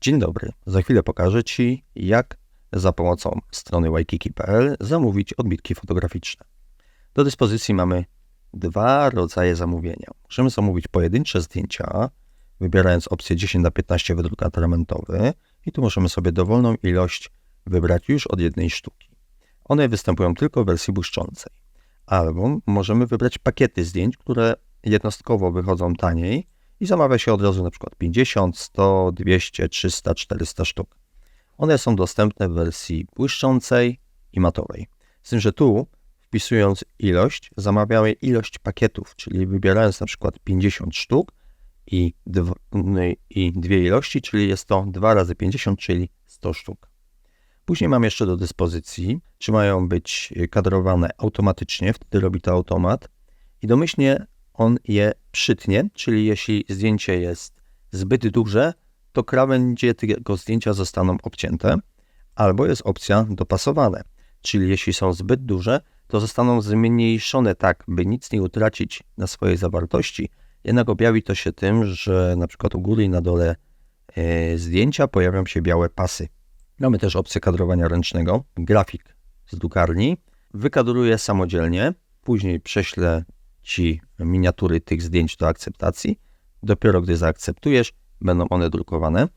Dzień dobry. Za chwilę pokażę Ci, jak za pomocą strony waikiki.pl zamówić odbitki fotograficzne. Do dyspozycji mamy dwa rodzaje zamówienia. Możemy zamówić pojedyncze zdjęcia, wybierając opcję 10 na 15 wydruk atramentowy i tu możemy sobie dowolną ilość wybrać już od jednej sztuki. One występują tylko w wersji błyszczącej. Albo możemy wybrać pakiety zdjęć, które jednostkowo wychodzą taniej i zamawia się od razu na przykład 50, 100, 200, 300, 400 sztuk. One są dostępne w wersji błyszczącej i matowej. Z tym, że tu wpisując ilość, zamawiamy ilość pakietów, czyli wybierając na przykład 50 sztuk i, dw, i dwie ilości, czyli jest to 2 razy 50, czyli 100 sztuk. Później mam jeszcze do dyspozycji, czy mają być kadrowane automatycznie, wtedy robi to automat i domyślnie on je przytnie, czyli jeśli zdjęcie jest zbyt duże, to krawędzie tego zdjęcia zostaną obcięte, albo jest opcja dopasowane, czyli jeśli są zbyt duże, to zostaną zmniejszone tak, by nic nie utracić na swojej zawartości, jednak objawi to się tym, że na przykład u góry i na dole e, zdjęcia pojawią się białe pasy. Mamy też opcję kadrowania ręcznego. Grafik z drukarni wykadruje samodzielnie, później prześlę Ci miniatury tych zdjęć do akceptacji. Dopiero gdy zaakceptujesz, będą one drukowane.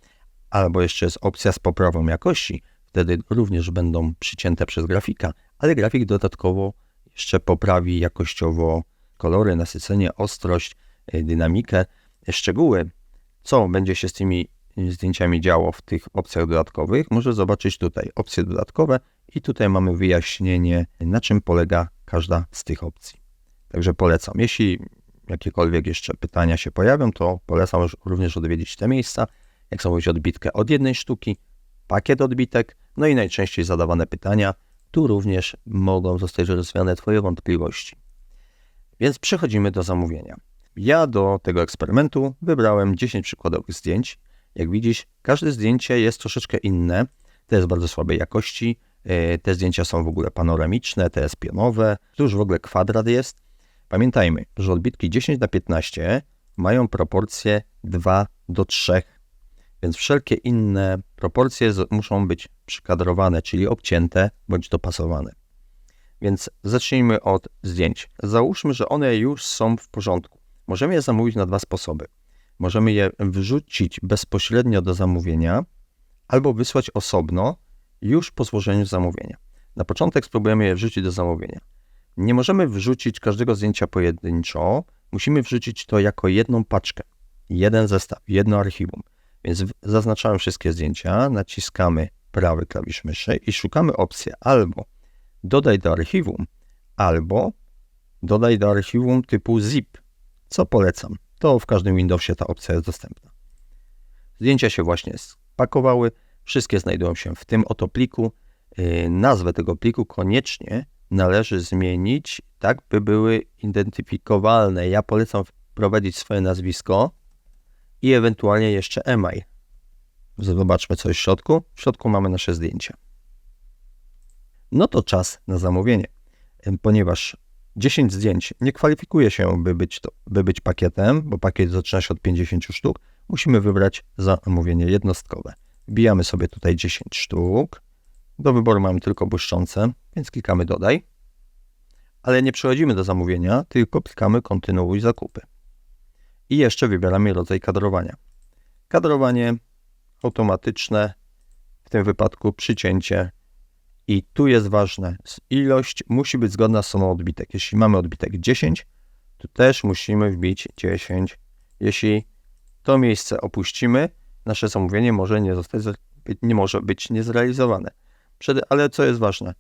Albo jeszcze jest opcja z poprawą jakości, wtedy również będą przycięte przez grafika, ale grafik dodatkowo jeszcze poprawi jakościowo kolory, nasycenie, ostrość, e, dynamikę, szczegóły. Co będzie się z tymi zdjęciami działo w tych opcjach dodatkowych, może zobaczyć tutaj opcje dodatkowe i tutaj mamy wyjaśnienie, na czym polega każda z tych opcji. Także polecam. Jeśli jakiekolwiek jeszcze pytania się pojawią, to polecam również odwiedzić te miejsca, jak zamówić odbitkę od jednej sztuki, pakiet odbitek, no i najczęściej zadawane pytania. Tu również mogą zostać rozwiane Twoje wątpliwości. Więc przechodzimy do zamówienia. Ja do tego eksperymentu wybrałem 10 przykładowych zdjęć. Jak widzisz, każde zdjęcie jest troszeczkę inne. To jest bardzo słabej jakości. E, te zdjęcia są w ogóle panoramiczne, te jest pionowe. Tu już w ogóle kwadrat jest. Pamiętajmy, że odbitki 10 na 15 mają proporcje 2 do 3, więc wszelkie inne proporcje muszą być przykadrowane, czyli obcięte bądź dopasowane. Więc zacznijmy od zdjęć. Załóżmy, że one już są w porządku. Możemy je zamówić na dwa sposoby. Możemy je wrzucić bezpośrednio do zamówienia albo wysłać osobno już po złożeniu zamówienia. Na początek spróbujemy je wrzucić do zamówienia. Nie możemy wrzucić każdego zdjęcia pojedynczo, musimy wrzucić to jako jedną paczkę, jeden zestaw, jedno archiwum. Więc zaznaczamy wszystkie zdjęcia, naciskamy prawy klawisz myszy i szukamy opcji albo dodaj do archiwum, albo dodaj do archiwum typu zip, co polecam. To w każdym Windowsie ta opcja jest dostępna. Zdjęcia się właśnie spakowały, wszystkie znajdują się w tym oto pliku. Yy, nazwę tego pliku koniecznie należy zmienić, tak by były identyfikowalne. Ja polecam wprowadzić swoje nazwisko i ewentualnie jeszcze e-mail. Zobaczmy, co jest w środku. W środku mamy nasze zdjęcia. No to czas na zamówienie, ponieważ 10 zdjęć nie kwalifikuje się, by być, to, by być pakietem, bo pakiet zaczyna się od 50 sztuk. Musimy wybrać zamówienie jednostkowe. Wbijamy sobie tutaj 10 sztuk. Do wyboru mamy tylko błyszczące, więc klikamy dodaj. Ale nie przechodzimy do zamówienia, tylko klikamy kontynuuj zakupy. I jeszcze wybieramy rodzaj kadrowania. Kadrowanie automatyczne, w tym wypadku przycięcie. I tu jest ważne, ilość musi być zgodna z sumą odbitek. Jeśli mamy odbitek 10, to też musimy wbić 10. Jeśli to miejsce opuścimy, nasze zamówienie może nie, zostać, nie może być niezrealizowane. Ale co jest ważne,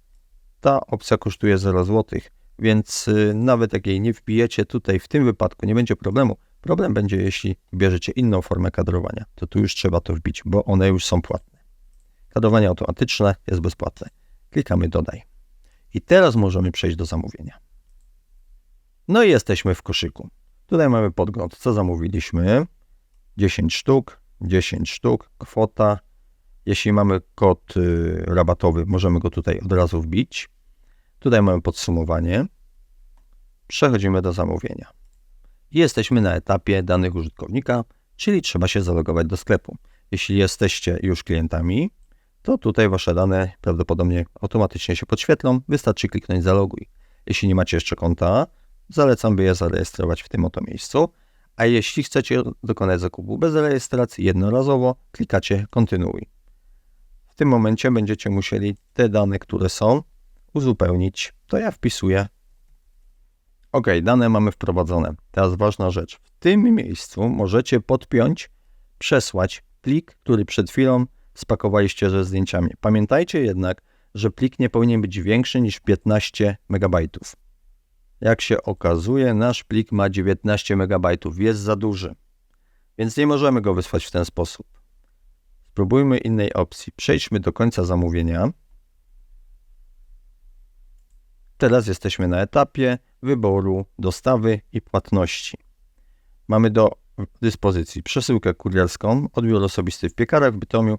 ta opcja kosztuje 0 zł, więc y, nawet jak jej nie wbijecie tutaj w tym wypadku, nie będzie problemu. Problem będzie, jeśli bierzecie inną formę kadrowania, to tu już trzeba to wbić, bo one już są płatne. Kadrowanie automatyczne jest bezpłatne. Klikamy dodaj. I teraz możemy przejść do zamówienia. No i jesteśmy w koszyku. Tutaj mamy podgląd, co zamówiliśmy. 10 sztuk, 10 sztuk, kwota jeśli mamy kod y, rabatowy, możemy go tutaj od razu wbić. Tutaj mamy podsumowanie. Przechodzimy do zamówienia. Jesteśmy na etapie danych użytkownika, czyli trzeba się zalogować do sklepu. jeśli jesteście już klientami, to tutaj wasze dane prawdopodobnie automatycznie się podświetlą. Wystarczy kliknąć zaloguj. Jeśli nie macie jeszcze konta, zalecam by je zarejestrować w tym oto miejscu. A jeśli chcecie dokonać zakupu bez rejestracji jednorazowo, klikacie kontynuuj. W tym momencie będziecie musieli te dane, które są, uzupełnić. To ja wpisuję. Ok, dane mamy wprowadzone. Teraz ważna rzecz. W tym miejscu możecie podpiąć, przesłać plik, który przed chwilą spakowaliście ze zdjęciami. Pamiętajcie jednak, że plik nie powinien być większy niż 15 MB. Jak się okazuje, nasz plik ma 19 MB, jest za duży, więc nie możemy go wysłać w ten sposób. Spróbujmy innej opcji. Przejdźmy do końca zamówienia. Teraz jesteśmy na etapie wyboru dostawy i płatności. Mamy do dyspozycji przesyłkę kurierską, odbiór osobisty w piekarach w Bytomiu,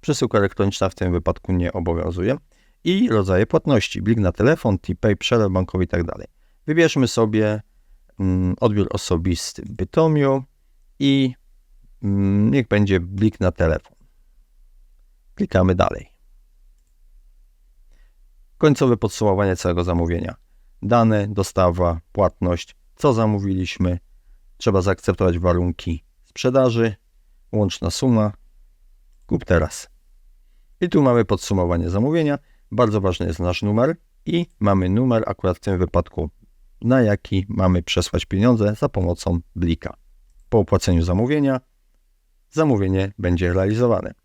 przesyłka elektroniczna w tym wypadku nie obowiązuje i rodzaje płatności, blik na telefon, TPay, przelew bankowy itd. Tak Wybierzmy sobie mm, odbiór osobisty w Bytomiu i mm, niech będzie blik na telefon. Klikamy dalej. Końcowe podsumowanie całego zamówienia. Dane, dostawa, płatność, co zamówiliśmy. Trzeba zaakceptować warunki sprzedaży, łączna suma. Kup teraz. I tu mamy podsumowanie zamówienia. Bardzo ważny jest nasz numer i mamy numer akurat w tym wypadku, na jaki mamy przesłać pieniądze za pomocą blika. Po opłaceniu zamówienia zamówienie będzie realizowane.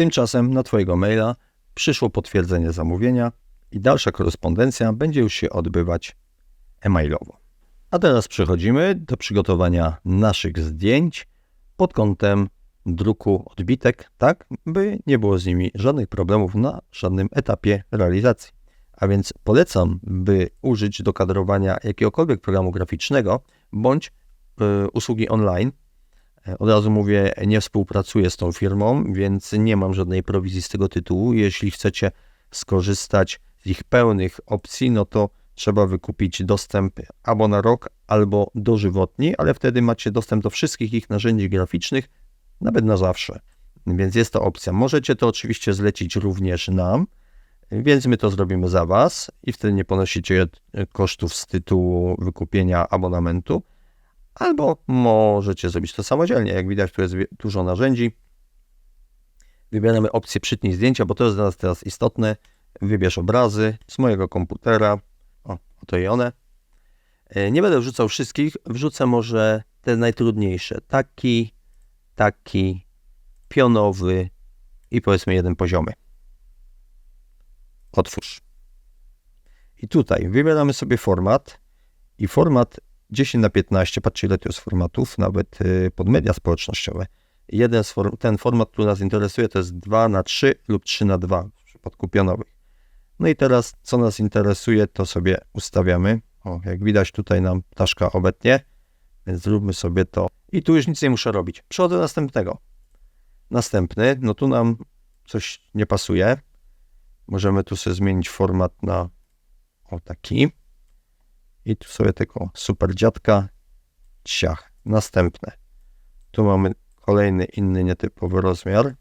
Tymczasem na Twojego maila przyszło potwierdzenie zamówienia i dalsza korespondencja będzie już się odbywać e-mailowo. A teraz przechodzimy do przygotowania naszych zdjęć pod kątem druku odbitek, tak by nie było z nimi żadnych problemów na żadnym etapie realizacji. A więc polecam, by użyć do kadrowania jakiegokolwiek programu graficznego bądź y, usługi online. E, od razu mówię, nie współpracuję z tą firmą, więc nie mam żadnej prowizji z tego tytułu. Jeśli chcecie skorzystać z ich pełnych opcji, no to trzeba wykupić dostęp albo na rok, albo dożywotni, ale wtedy macie dostęp do wszystkich ich narzędzi graficznych, nawet na zawsze. Więc jest to opcja. Możecie to oczywiście zlecić również nam, więc my to zrobimy za Was i wtedy nie ponosicie kosztów z tytułu wykupienia abonamentu, albo możecie zrobić to samodzielnie. Jak widać, tu jest dużo narzędzi. Wybieramy opcję przytnij zdjęcia, bo to jest dla nas teraz istotne. Wybierz obrazy z mojego komputera. O, oto i one. E, nie będę wrzucał wszystkich, wrzucę może te najtrudniejsze. Taki, taki, pionowy i powiedzmy jeden poziomy. Otwórz. I tutaj wybieramy sobie format i format 10 na 15, patrzcie ile to jest formatów, nawet y, pod media społecznościowe. Jeden form, ten format, który nas interesuje, to jest 2 na 3 lub 3 na 2 w przypadku pionowych. No i teraz, co nas interesuje, to sobie ustawiamy. O, jak widać, tutaj nam ptaszka obetnie, więc zróbmy sobie to. I tu już nic nie muszę robić. Przechodzę do następnego. Następny, no tu nam coś nie pasuje. Możemy tu sobie zmienić format na o taki. I tu sobie tego super dziadka. Ciach. Następne. Tu mamy kolejny inny nietypowy rozmiar.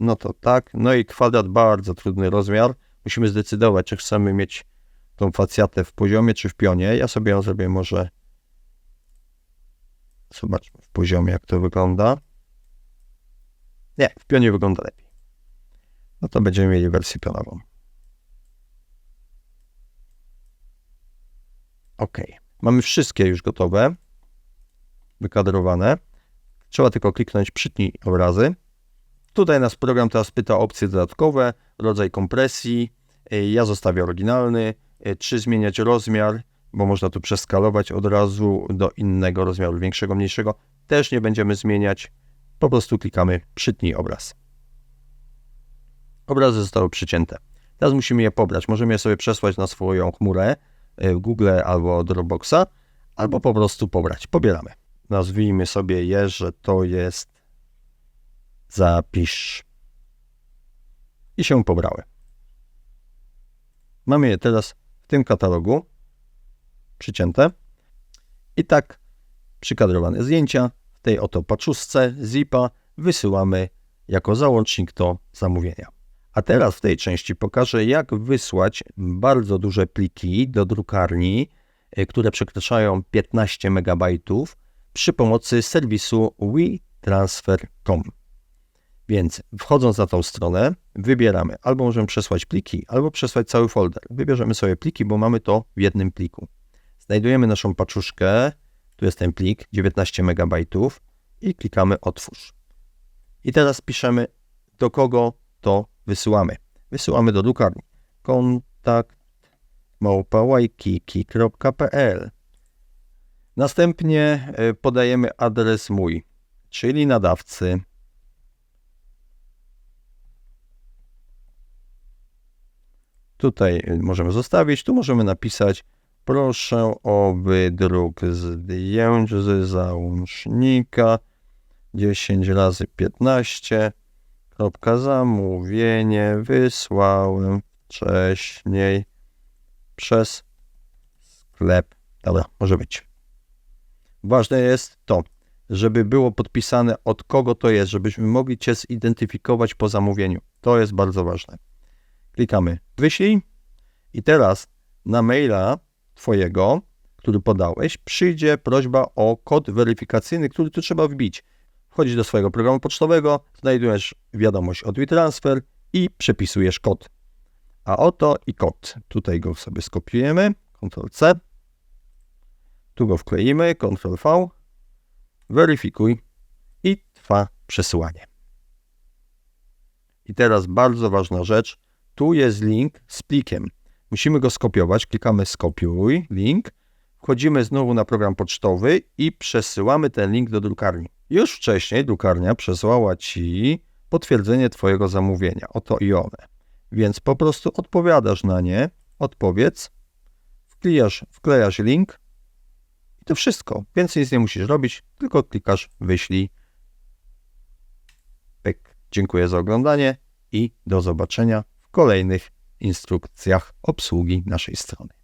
No to tak. No i kwadrat bardzo trudny rozmiar. Musimy zdecydować, czy chcemy mieć tą facjatę w poziomie, czy w pionie. Ja sobie ją zrobię może zobaczmy w poziomie, jak to wygląda. Nie, w pionie wygląda lepiej. No to będziemy mieli wersję pionową. OK. Mamy wszystkie już gotowe, wykadrowane. Trzeba tylko kliknąć przytnij obrazy. Tutaj nas program teraz pyta o opcje dodatkowe, rodzaj kompresji. Ja zostawię oryginalny. Czy zmieniać rozmiar, bo można tu przeskalować od razu do innego rozmiaru, większego, mniejszego. Też nie będziemy zmieniać. Po prostu klikamy przytnij obraz. Obrazy zostały przycięte. Teraz musimy je pobrać. Możemy je sobie przesłać na swoją chmurę e, Google albo Dropboxa, albo po prostu pobrać. Pobieramy. Nazwijmy sobie je, że to jest zapisz. I się pobrały. Mamy je teraz w tym katalogu przycięte. I tak przykadrowane zdjęcia w tej oto paczuszce zipa wysyłamy jako załącznik do zamówienia. A teraz w tej części pokażę, jak wysłać bardzo duże pliki do drukarni, y, które przekraczają 15 MB przy pomocy serwisu WeTransfer.com. Więc wchodząc na tą stronę, wybieramy albo możemy przesłać pliki, albo przesłać cały folder. Wybierzemy sobie pliki, bo mamy to w jednym pliku. Znajdujemy naszą paczuszkę, tu jest ten plik 19 MB i klikamy otwórz. I teraz piszemy do kogo to wysyłamy. Wysyłamy do drukarni. Kontakt małpałaykiki.pl Następnie y, podajemy adres mój, czyli nadawcy. Tutaj y, możemy zostawić, tu możemy napisać proszę o wydruk zdjęć z załącznika 10 razy 15 kropka zamówienie wysłałem wcześniej przez sklep. Dobra, może być. Ważne jest to, żeby było podpisane od kogo to jest, żebyśmy mogli Cię zidentyfikować po zamówieniu. To jest bardzo ważne. Klikamy wyślij i teraz na maila Twojego, który podałeś, przyjdzie prośba o kod weryfikacyjny, który tu trzeba wbić. Wchodzisz do swojego programu pocztowego, znajdujesz wiadomość od WeTransfer i przepisujesz kod. A oto i kod. Tutaj go sobie skopiujemy, Ctrl-C. Tu go wkleimy, Ctrl-V. Weryfikuj i trwa przesyłanie. I teraz bardzo ważna rzecz. Tu jest link z plikiem. Musimy go skopiować. Klikamy skopiuj link. Wchodzimy znowu na program pocztowy i przesyłamy ten link do drukarni. Już wcześniej drukarnia przesłała Ci potwierdzenie Twojego zamówienia. Oto i one. Więc po prostu odpowiadasz na nie, odpowiedz, wklejasz, wklejasz link i to wszystko. Więcej nic nie musisz robić, tylko klikasz wyślij. Pyk. Dziękuję za oglądanie i do zobaczenia w kolejnych instrukcjach obsługi naszej strony.